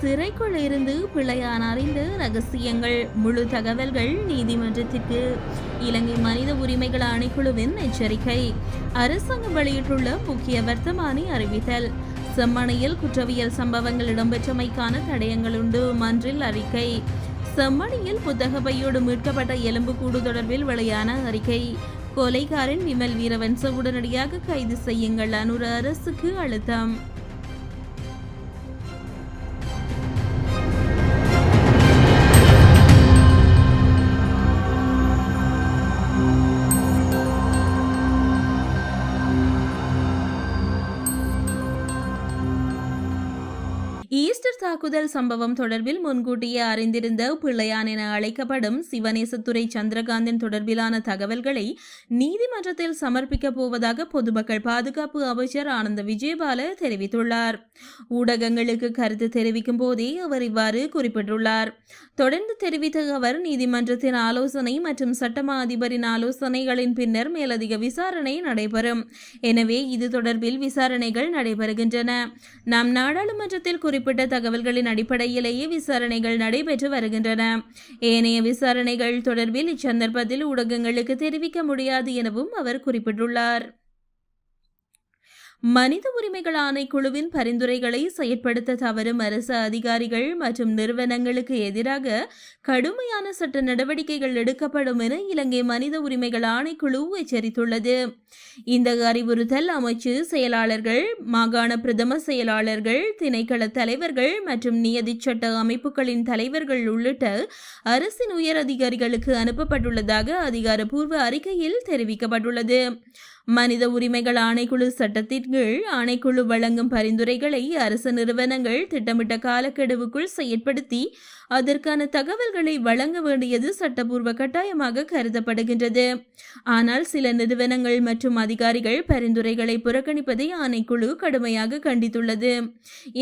சிறைக்குள் இருந்து பிழையான் அறிந்த ரகசியங்கள். முழு தகவல்கள் நீதிமன்றத்திற்கு. இலங்கை மனித உரிமைகள் ஆணைக்குழுவின் எச்சரிக்கை. அரசாங்கம் வெளியிட்டுள்ள முக்கிய வர்த்தமானி அறிவித்தல். செம்மணியில் குற்றவியல் சம்பவங்கள் இடம்பெற்றமைக்கான தடயங்கள் உண்டு மன்றில் அறிக்கை. செம்மணியில் புத்தக பையோடு மீட்கப்பட்ட எலும்புக்கூடு தொடர்பில் வெளியான அறிக்கை. கொலைகாரன் விமல் வீரவன்ச உடனடியாக கைது செய்யுங்கள் அனுர அரசுக்கு அழுத்தம். தாக்குதல் சம்பவம் தொடர்பில் முன்கூட்டியே அறிந்திருந்த பிள்ளையான் என அழைக்கப்படும் சிவநேசத்துறை சந்திரகாந்தன் தொடர்பிலான தகவல்களை நீதிமன்றத்தில் சமர்ப்பிக்கப் போவதாக பொதுமக்கள் பாதுகாப்பு அமைச்சர் ஆனந்த விஜயபால தெரிவித்துள்ளார். ஊடகங்களுக்கு கருத்து தெரிவிக்கும் போதே அவர் இவ்வாறு குறிப்பிட்டுள்ளார். தொடர்ந்து தெரிவித்த அவர் நீதிமன்றத்தின் ஆலோசனை மற்றும் சட்டமா அதிபரின் ஆலோசனைகளின் பின்னர் மேலதிக விசாரணை நடைபெறும். எனவே இது தொடர்பில் விசாரணைகள் நடைபெறுகின்றன. நாம் நாடாளுமன்றத்தில் குறிப்பிட்ட தகவல் தகவல்களின் அடிப்படையிலேயே விசாரணைகள் நடைபெற்று வருகின்றன. ஏனைய விசாரணைகள் தொடர்பில் இச்சந்தர்ப்பத்தில் ஊடகங்களுக்கு தெரிவிக்க முடியாது எனவும் அவர் குறிப்பிட்டுள்ளார். மனித உரிமைகள் ஆணைக்குழுவின் பரிந்துரைகளை செயற்படுத்த தவறும் அரசு அதிகாரிகள் மற்றும் நிறுவனங்களுக்கு எதிராக கடுமையான சட்ட நடவடிக்கைகள் எடுக்கப்படும் என இலங்கை மனித உரிமைகள் ஆணைக்குழு எச்சரித்துள்ளது. இந்த அறிவுறுத்தல் அமைச்சு செயலாளர்கள் மாகாண பிரதம செயலாளர்கள் திணைக்கள தலைவர்கள் மற்றும் நியதி சட்ட அமைப்புகளின் தலைவர்கள் உள்ளிட்ட அரசின் உயர் அதிகாரிகளுக்கு அனுப்பப்பட்டுள்ளதாக அதிகாரப்பூர்வ அறிக்கையில் தெரிவிக்கப்பட்டுள்ளது. மனித உரிமைகள் ஆணைக்குழு சட்டத்தின் கீழ் ஆணைக்குழு வழங்கும் பரிந்துரைகளை அரசு நிறுவனங்கள் திட்டமிட்ட காலக்கெடுவுக்குள் செயற்படுத்தி அதற்கான தகவல்களை வழங்க வேண்டியது சட்டப்பூர்வ கட்டாயமாக கருதப்படுகின்றது. ஆனால் சில நிறுவனங்கள் மற்றும் அதிகாரிகள் பரிந்துரைகளை புறக்கணிப்பதை ஆணைக்குழு கடுமையாக கண்டித்துள்ளது.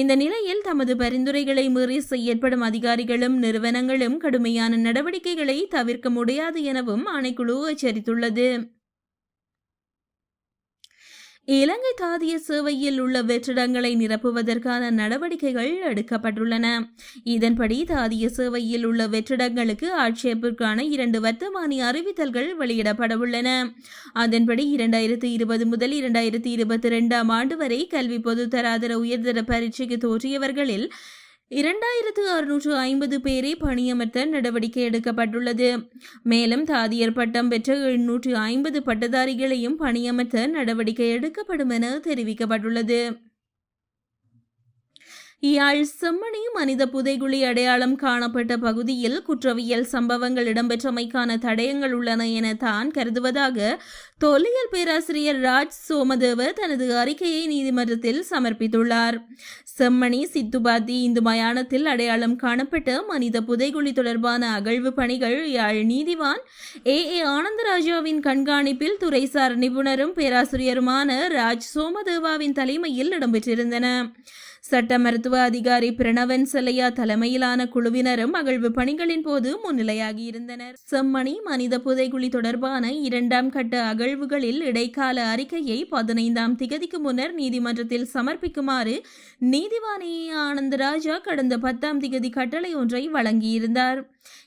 இந்த நிலையில் தமது பரிந்துரைகளை மீறி செயற்படும் அதிகாரிகளும் நிறுவனங்களும் கடுமையான நடவடிக்கைகளை தவிர்க்க முடியாது எனவும் ஆணைக்குழு எச்சரித்துள்ளது. இலங்கை தாதிய சேவையில் உள்ள வெற்றிடங்களை நிரப்புவதற்கான நடவடிக்கைகள் எடுக்கப்பட்டுள்ளன. இதன்படி தாதிய சேவையில் உள்ள வெற்றிடங்களுக்கு ஆட்சேபிற்கான இரண்டு வர்த்தமானி அறிவித்தல்கள் வெளியிடப்படவுள்ளன. அதன்படி இரண்டாயிரத்தி இருபது முதல் இரண்டாயிரத்தி இருபத்தி ரெண்டாம் ஆண்டு வரை கல்வி பொதுத்தராதர உயர்தர பரீட்சைக்கு தோற்றியவர்களில் இரண்டாயிரத்து அறுநூற்று ஐம்பது பேரை பணியமர்த்த நடவடிக்கை எடுக்கப்பட்டுள்ளது. மேலும் தாதியர் பட்டம் பெற்ற எண்ணூற்று ஐம்பது பட்டதாரிகளையும் பணியமர்த்த நடவடிக்கை எடுக்கப்படும் என தெரிவிக்கப்பட்டுள்ளது. யாழ் செம்மணி மனித புதைகுழி அடையாளம் காணப்பட்ட பகுதியில் குற்றவியல் சம்பவங்கள் இடம்பெற்றமைக்கான தடயங்கள் உள்ளன என தான் கருதுவதாக தொல்லியல் பேராசிரியர் ராஜ் சோமதேவ தனது அறிக்கையை நீதிமன்றத்தில் சமர்ப்பித்துள்ளார். செம்மணி சித்துபாத்தி இந்து மயானத்தில் அடையாளம் காணப்பட்ட மனித புதைகுழி தொடர்பான அகழ்வு பணிகள் யாழ் நீதிவான் ஏ. ஏ. ஆனந்தராஜாவின் கண்காணிப்பில் துறைசார் நிபுணரும் பேராசிரியருமான ராஜ் சோமதேவாவின் தலைமையில் இடம்பெற்றிருந்தன. சட்ட மருத்துவ அதிகாரி பிரணவன் செல்லையா தலைமையிலான குழுவினரும் அகழ்வு பணிகளின் போது முன்னிலையாகியிருந்தனர் செம்மணி மனித புதைகுழி தொடர்பான இரண்டாம் கட்ட அகழ்வுகளில் இடைக்கால அறிக்கையை பதினைந்தாம் திகதிக்கு முன்னர் நீதிமன்றத்தில் சமர்ப்பிக்குமாறு நீதிவானி ஆனந்தராஜா கடந்த பத்தாம் திகதி கட்டளை ஒன்றை வழங்கியிருந்தார்.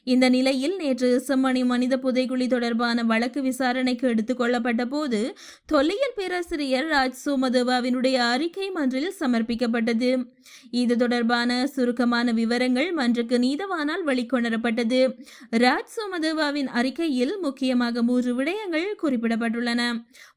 இந்த நிலையில் நேற்று செம்மணி மனித புதைகுழி தொடர்பான வழக்கு விசாரணைக்கு எடுத்துக் கொள்ளப்பட்ட போது தொல்லியல் பேராசிரியர் ராஜ் சோமதேவாவினுடைய அறிக்கை மன்றில் சமர்ப்பிக்கப்பட்டது. இது தொடர்பான சுருக்கமான விவரங்கள் மன்றுக்கு நீதவானால் வெளிக்கொணரப்பட்டது. ராஜ் சோமதேவாவின் அறிக்கையில் முக்கியமாக மூன்று விடயங்கள் குறிப்பிடப்பட்டுள்ளன.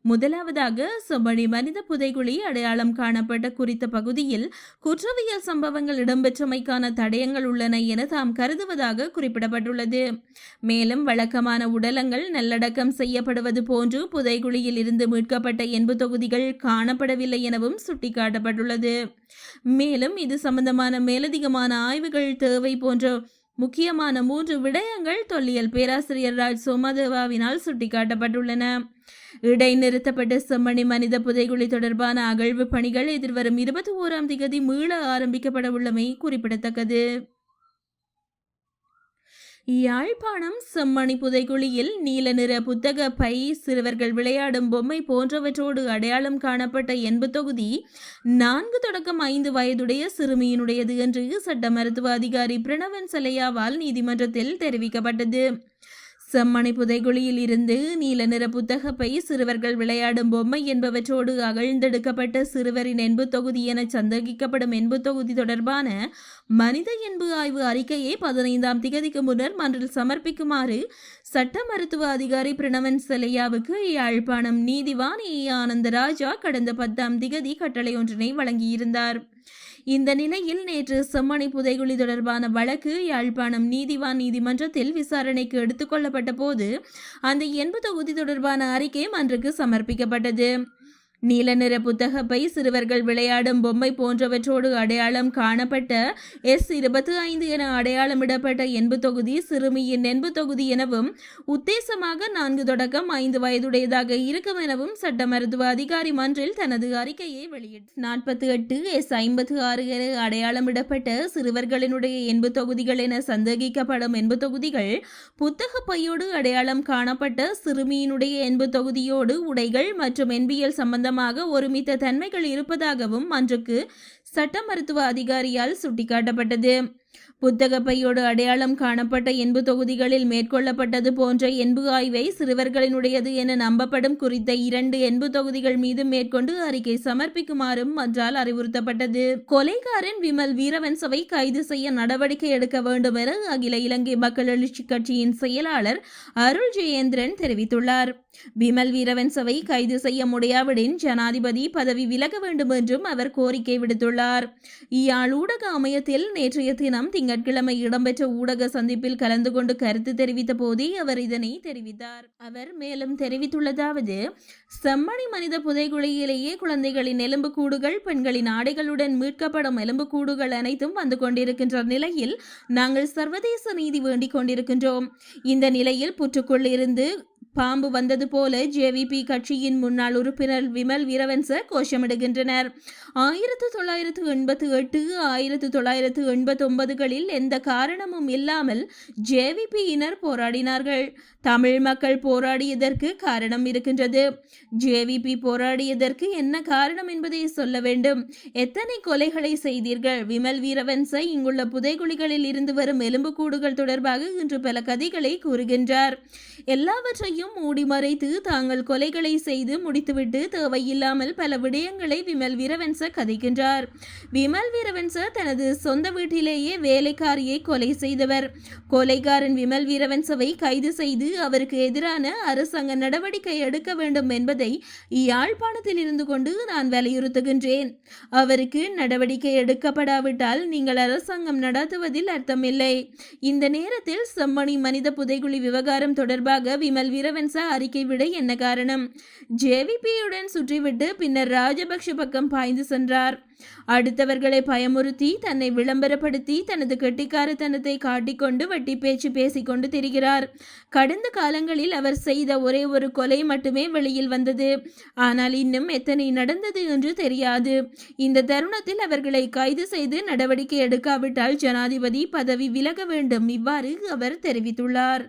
முதலாவதாக செம்மணி மனித புதைகுழி அடையாளம் காணப்பட்ட குறித்த பகுதியில் குற்றவியல் சம்பவங்கள் இடம்பெற்றமைக்கான தடயங்கள் உள்ளன என தாம் கருதுவதாக குறிப்பிடப்பட்டுள்ளது. மேலும் வழக்கமான உடலங்கள் நல்லடக்கம் செய்யப்படுவது போன்று புதைகுழியில் இருந்து மீட்கப்பட்ட எண்பு தொகுதிகள் காணப்படவில்லை எனவும் சுட்டிக்காட்டப்பட்டுள்ளது. மேலும் இது சம்பந்தமான மேலதிகமான ஆய்வுகள் தேவை போன்ற முக்கியமான மூன்று விடயங்கள் தொல்லியல் பேராசிரியர் ராஜ் சோமதேவாவினால் சுட்டிக்காட்டப்பட்டுள்ளன. இடைநிறுத்தப்பட்ட செம்மணி மனித புதைகுழி தொடர்பான அகழ்வு பணிகள் எதிர்வரும் இருபத்தி ஓராம் திகதி மீள ஆரம்பிக்கப்பட உள்ளமை குறிப்பிடத்தக்கது. யாழ்ப்பாணம் செம்மணி புதைகுழியில் நீல நிற புத்தக பை சிறுவர்கள் விளையாடும் பொம்மை போன்றவற்றோடு அடையாளம் காணப்பட்ட எண்பு தொகுதி நான்கு தொடக்கம் ஐந்து வயதுடைய சிறுமியினுடையது என்று சட்ட மருத்துவ அதிகாரி பிரணவன் சலையாவால் நீதிமன்றத்தில் தெரிவிக்கப்பட்டது. செம்மணி புதைகுழியில் இருந்து நீல நிற புத்தகப்பை சிறுவர்கள் விளையாடும் பொம்மை என்பவற்றோடு அகழ்ந்தெடுக்கப்பட்ட சிறுவரின் என்பு தொகுதி என சந்தேகிக்கப்படும் என்பு தொகுதி தொடர்பான மனித என்பு ஆய்வு அறிக்கையை பதினைந்தாம் திகதிக்கு முன்னர் மன்றில் சமர்ப்பிக்குமாறு சட்ட மருத்துவ அதிகாரி பிரணவன் செலையாவுக்கு யாழ்ப்பாணம் நீதிவான் ஏ ஆனந்தராஜா கடந்த பத்தாம் திகதி கட்டளை ஒன்றினை வழங்கியிருந்தார். இந்த நிலையில் நேற்று செம்மணி புதைகுழி தொடர்பான வழக்கு யாழ்ப்பாணம் நீதிவான் நீதிமன்றத்தில் விசாரணைக்கு எடுத்துக்கொள்ளப்பட்ட போது அந்த எண்பு தொகுதி தொடர்பான அறிக்கை மன்றுக்கு சமர்ப்பிக்கப்பட்டது. நீல நிற புத்தகப்பை சிறுவர்கள் விளையாடும் பொம்மை போன்றவற்றோடு அடையாளம் காணப்பட்ட எஸ் இருபத்தி ஐந்து என அடையாளமிடப்பட்ட என்பு தொகுதி சிறுமியின் என்பு தொகுதி எனவும் உத்தேசமாக நான்கு தொடக்கம் ஐந்து வயதுடையதாக இருக்கும் எனவும் சட்ட மருத்துவ அதிகாரி மன்றில் தனது அறிக்கையை வெளியிட்டார் நாற்பத்தி எட்டு எஸ் ஐம்பத்தி ஆறு என அடையாளமிடப்பட்ட சிறுவர்களினுடைய என்பு தொகுதிகள் என சந்தேகிக்கப்படும் என்பு தொகுதிகள் புத்தக பையோடு அடையாளம் காணப்பட்ட சிறுமியினுடைய என்பு தொகுதியோடு உடைகள் மற்றும் என்பியல் சம்பந்தம் மூலமாக ஒருமித்த தன்மைகள் இருப்பதாகவும் அன்றுக்கு சட்ட மருத்துவ அதிகாரியால் சுட்டிக்காட்டப்பட்டது. புத்தக பையோடு அடையாளம் காணப்பட்ட என்பு தொகுதிகளில் மேற்கொள்ளப்பட்டது போன்ற என்பு ஆய்வை சிறுவர்களினுடையது என நம்பப்படும் குறித்த இரண்டு என்பு தொகுதிகள் மீது மேற்கொண்டு அறிக்கை சமர்ப்பிக்குமாறும் மன்றால் அறிவுறுத்தப்பட்டது. கொலைகாரன் விமல் வீரவன்சவை கைது செய்ய நடவடிக்கை எடுக்க வேண்டும் என அகில இலங்கை மக்கள் எழுச்சி கட்சியின் செயலாளர் அருள் ஜெயேந்திரன் தெரிவித்துள்ளார். விமல் வீரவன்சவை கைது செய்ய முடியாவிடின் ஜனாதிபதி பதவி விலக வேண்டும் என்றும் அவர் கோரிக்கை விடுத்துள்ளார். இயாழ் ஊடக அமையத்தில் நேற்றைய தினம் திங்கட்கிழமை இடம்பெற்ற ஊடக சந்திப்பில் கலந்து கொண்டு கருத்து தெரிவித்த போதே அவர் இதனை தெரிவித்தார். அவர் மேலும் தெரிவித்துள்ளதாவது செம்மணி மனித புதைகுழியிலேயே குழந்தைகளின் எலும்புக்கூடுகள் பெண்களின் ஆடைகளுடன் மீட்கப்படும் எலும்புக்கூடுகள் அனைத்தும் வந்து கொண்டிருக்கின்ற நிலையில் நாங்கள் சர்வதேச நீதி வேண்டிக் கொண்டிருக்கின்றோம். இந்த நிலையில் புற்றுக்குள் இருந்து பாம்பு வந்தது போல ஜேவிபி கட்சியின் முன்னாள் உறுப்பினர் விமல் வீரவன்ச கோஷமிடுகின்றனர். ஆயிரத்து தொள்ளாயிரத்து எண்பத்து எட்டு ஆயிரத்து தொள்ளாயிரத்து எண்பத்தி ஒன்பதுகளில் எந்த காரணமும் இல்லாமல் ஜேவிபியினர் போராடினார்கள். தமிழ் மக்கள் போராடியதற்கு காரணம் இருக்கின்றது. ஜேவிபி போராடியதற்கு என்ன காரணம் என்பதை சொல்ல வேண்டும். எத்தனை கொலைகளை செய்தீர்கள்? விமல் வீரவன்ச இங்குள்ள புதைகுழிகளில் இருந்து வரும் எலும்புக்கூடுகள் தொடர்பாக இன்று பல கதைகளை கூறுகின்றார். எல்லாவற்றையும் அனைத்தையும் மூடி மறைத்து தாங்கள் கொலைகளை செய்து முடித்துவிட்டு தேவையில்லாமல் பல விடயங்களை விமல் வீரவன்ச கதைக்கின்றார். விமல் வீரவன்ச தனது சொந்த வீட்டிலேயே வேலைக்காரியை கொலை செய்தவர். கொலைகாரன் விமல் வீரவன்சவை கைது செய்து அவருக்கு எதிரான அரசாங்க நடவடிக்கை எடுக்க வேண்டும் என்பதை யாழ்ப்பாணத்தில் இருந்து கொண்டு நான் வலியுறுத்துகின்றேன். அவருக்கு நடவடிக்கை எடுக்கப்படாவிட்டால் நீங்கள் அரசாங்கம் நடத்துவதில் அர்த்தமில்லை. இந்த நேரத்தில் செம்மணி மனித புதைகுழி விவகாரம் தொடர்பாக விமல் வீர வீரவன்சா அறிக்கை விட என்ன காரணம்? ஜேவிபியுடன் சுற்றிவிட்டு பின்னர் ராஜபக்ஷ பக்கம் பாய்ந்து சென்றார். அடுத்தவர்களை பயமுறுத்தி தன்னை விளம்பரப்படுத்தி தனது கெட்டிக்காரத்தனத்தை காட்டிக்கொண்டு வட்டி பேச்சு பேசிக்கொண்டு திரிகிறார். கடந்த காலங்களில் அவர் செய்த ஒரே ஒரு கொலை மட்டுமே வெளியில் வந்தது. ஆனால் இன்னும் எத்தனை நடந்தது என்று தெரியாது. இந்த தருணத்தில் அவர்களை கைது செய்து நடவடிக்கை எடுக்காவிட்டால் ஜனாதிபதி பதவி விலக வேண்டும் இவ்வாறு அவர் தெரிவித்துள்ளார்.